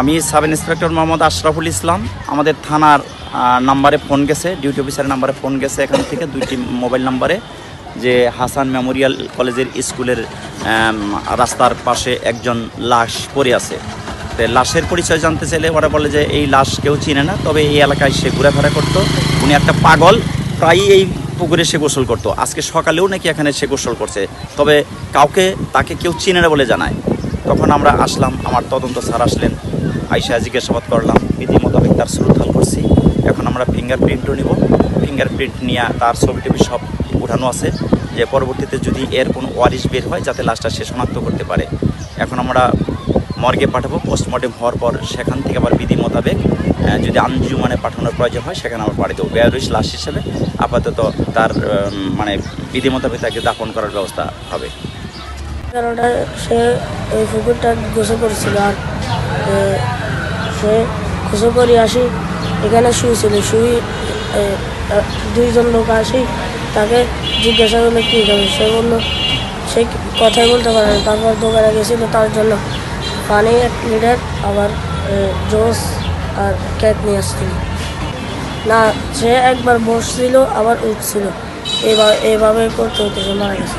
আমি sub inspector Mohammad Ashraful Islam. আমাদের থানার নাম্বারে ফোন গেছে, ডিউটি অফিসারের নাম্বারে ফোন গেছে এখান থেকে দুইটি মোবাইল নাম্বারে, যে হাসান মেমোরিয়াল কলেজের স্কুলের রাস্তার পাশে একজন লাশ পড়ে আছে। তো লাশের পরিচয় জানতে চাইলে ওরা বলে যে এই লাশ কেউ চিনে না, তবে এই এলাকায় সে ঘোরাফেরা করতো। উনি একটা পাগল, প্রায়ই এই পুকুরে সে গোসল করতো। আজকে সকালেও নাকি এখানে সে গোসল করছে। তবে কাউকে তাকে কেউ চিনে না বলে জানায়। তখন আমরা আসলাম, আমার তদন্ত স্যার আসলেন। আইসা জিজ্ঞাসাবাদ করলাম বিধি মোতাবেক তার শ্রদ্ধাল করছি। এখন আমরা ফিঙ্গারপ্রিন্টও নিব। ফিঙ্গারপ্রিন্ট নিয়ে তার ছবি টবি সব উঠানো আছে। যে পরবর্তীতে যদি এর কোনো ওয়ারিশ বের হয়, যাতে লাশটা সে শনাক্ত করতে পারে। এখন আমরা মর্গে পাঠাবো। পোস্টমর্টেম হওয়ার পর সেখান থেকে আবার বিধি মোতাবেক যদি আঞ্জুমানে পাঠানোর প্রয়োজন হয়, সেখানে আমরা পাঠিয়ে দেবো। বেয়ারুস লাশ হিসেবে। আপাতত তার মানে বিধি মোতাবেক তাকে দাফন করার ব্যবস্থা হবে। সে ওই পুকুরটা গোসল করেছিল আর সে গোসল করে আসি। এখানে শুয়েছিল এ, দুইজন লোক আসি তাকে জিজ্ঞাসা করল কী খাবে সে বলল সে কথাই বলতে পারে তারপর দোকানে গেছিল তার জন্য পানি এক লিটার আবার জুস আর কেক নিয়ে আসছিল। না সে একবার বসছিল আবার উঠছিল। এভাবে এভাবে করতে হতে সে মারা গেছে।